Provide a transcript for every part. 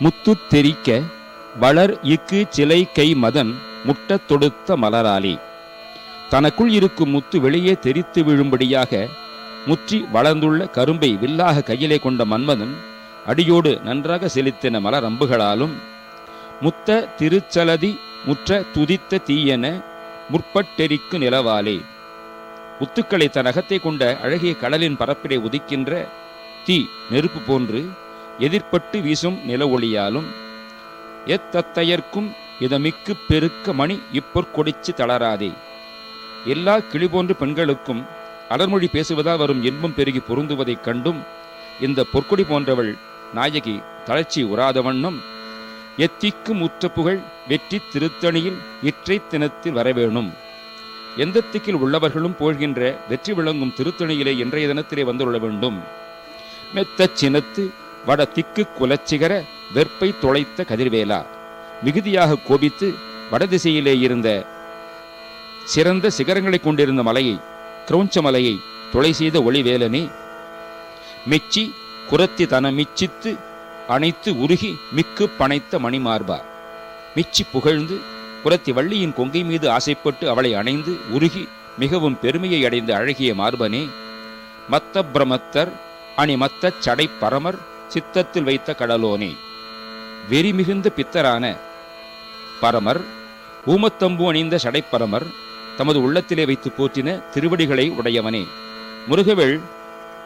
முத்து தெரிக்க வளர் இக்கு சிலை கை மதன் முட்டத் தொடுத்த மலராலே. தனக்குள் இருக்கும் முத்து வெளியே தெரித்து விழும்படியாக முற்றி வளர்ந்துள்ள கரும்பை வில்லாக கையிலே கொண்ட மன்மதன் அடியோடு நன்றாக செலுத்தின மலர் அம்புகளாலும் முத்த திருச்சலதி முற்ற துதித்த தீயென முற்பட்டெரிக்கு நிலவாலே. முத்துக்களை தன் அகத்தை கொண்ட அழகிய கடலின் பரப்பிலே உதிக்கின்ற தீ நெருப்பு போன்று எதிர்ப்பட்டு வீசும் நில ஒளியாலும் எத்தத்தையர்க்கும் இதமிக்கு பெருக்க மணி இப்பொற்கொடிச்சு தளராதே. எல்லா கிளி போன்ற பெண்களுக்கும் அலர்மொழி பேசுவதா வரும் இன்பம் பெருகி பொருந்துவதைக் கண்டும் இந்த பொற்கொடி போன்றவள் நாயகி தளர்ச்சி உறாத வண்ணம் எத்திக்கும் உற்ற புகழ் வெற்றி திருத்தணியில் இற்றை தினத்தில் வரவேணும் எந்த திக்கில் உள்ளவர்களும் போழ்கின்ற வெற்றி விளங்கும் திருத்தணியிலே இன்றைய தினத்திலே வந்துள்ள வேண்டும். மெத்த சினத்து வட திக்கு குலச்சிகர வெற்பை தொலைத்த கதிர்வேலா. மிகுதியாக கோபித்து வடதிசையிலே இருந்த சிறந்த சிகரங்களை கொண்டிருந்த மலையை கிரௌஞ்ச மலையை தொலை செய்த ஒளிவேலனே மெச்சி குரத்தி தன மிச்சித்து அணைத்து உருகி மிக்கு பனைத்த மணிமார்பா. மிச்சி புகழ்ந்து குரத்தி வள்ளியின் கொங்கை மீது ஆசைப்பட்டு அவளை அணைந்து உருகி மிகவும் பெருமையை அடைந்த அழகிய மார்பனே மத்த பிரமத்தர் அணி மத்த சடை பரமர் சித்தத்தில் வைத்த கடலோனே. வெறி மிகுந்த பித்தரான பரமர் ஊமத்தம்பு அணிந்த சடைப்பரமர் தமது உள்ளத்திலே வைத்து போற்றின திருவடிகளை உடையவனே. முருகவேள்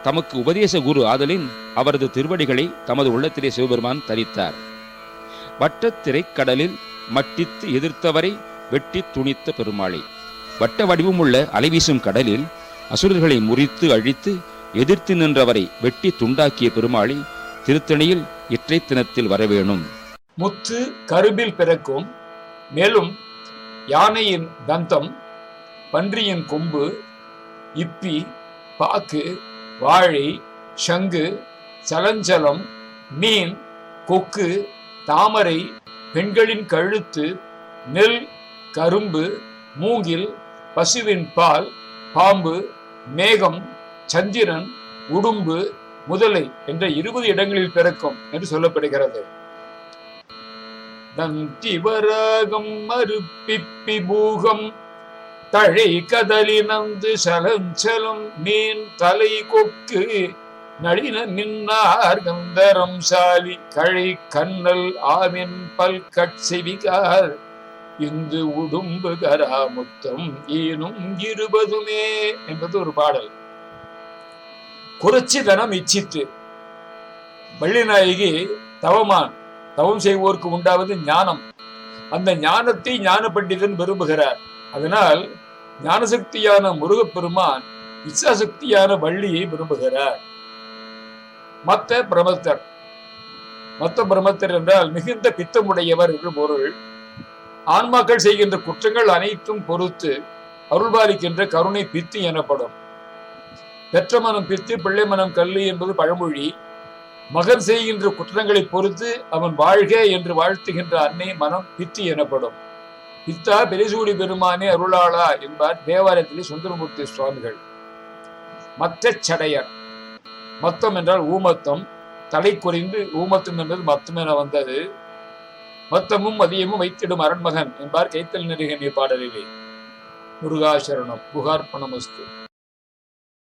தமக்கு உபதேச குரு ஆதலின் அவரது திருவடிகளை தமது உள்ளத்திலே சிவபெருமான் தரித்தார். வட்டத்திரை கடலில் மட்டித்து எதிர்த்தவரை வெட்டி துணித்த பெருமாளை. வட்ட வடிவமுள்ள அலைவீசும் கடலில் அசுரர்களை முறித்து அழித்து எதிர்த்து நின்றவரை வெட்டி துண்டாக்கிய பெருமாளை திருத்தணியில் இற்றை தினத்தில் வரவேணும் முத்து கருபில் பிறக்கும் மேலும் யானையின் தந்தம் பன்றியின் கொம்பு இப்பி பாக்கு வாழை சங்கு சலஞ்சலம் மீன் கொக்கு தாமரை பெண்களின் கழுத்து நெல் கரும்பு மூங்கில் பசுவின் பால் பாம்பு மேகம் சந்திரன் உடும்பு முதலை என்ற இருபது இடங்களில் பிறக்கும் என்று சொல்லப்படுகிறது. தந்திவராகம் மறுப்பிப்பி பூகம் தழை கதலி நந்து சலஞ்சலம் மீன் தலை கொக்கு நளின நின்னார் கந்தரம் சாலி கழை கண்ணல் ஆமின் பல் கட்சிவிகார் இந்து உடும்பு கராமுத்தம் ஈனும் இருபதுமே என்பது ஒரு பாடல். குறைச்சிதனம் இச்சித்து வள்ளிநாயகி தவமான் தவம் செய்வோருக்கு உண்டாவது ஞானம். அந்த ஞானத்தை ஞான பண்டிதன் விரும்புகிறார். அதனால் ஞானசக்தியான முருகப்பெருமான் இச்சாசக்தியான வள்ளியை விரும்புகிறார். மத்த பிரமத்தர் மத்த பிரமத்தர் என்றால் மிகுந்த பித்தமுடையவர் என்று பொருள். ஆன்மாக்கள் செய்கின்ற குற்றங்கள் அனைத்தும் பொறுத்து அருள்பாலிக்கின்ற கருணை பித்து எனப்படும். பெற்ற மனம் பித்து பிள்ளை மனம் கல்லு என்பது பழமொழி. மகன் செய்கின்ற குற்றங்களை பொறுத்து அவன் வாழ்க என்று வாழ்த்துகின்ற அன்னை மனம் பித்து எனப்படும். பித்தா பெரிசூடி பெருமானே அருளாளா என்பார் தேவாலயத்திலே சுந்தரமூர்த்தி சுவாமிகள். மத்த சடையர். மத்தம் என்றால் ஊமத்தம். தலை குறைந்து ஊமத்தம் என்பது மத்தம் என வந்தது. மத்தமும் மதியமும் வைத்திடும் அரண்மகன் என்பார் கைத்தல் நெருகனி பாடலிலே. முருகாசரணம் புகார்ப்பணமஸ்து.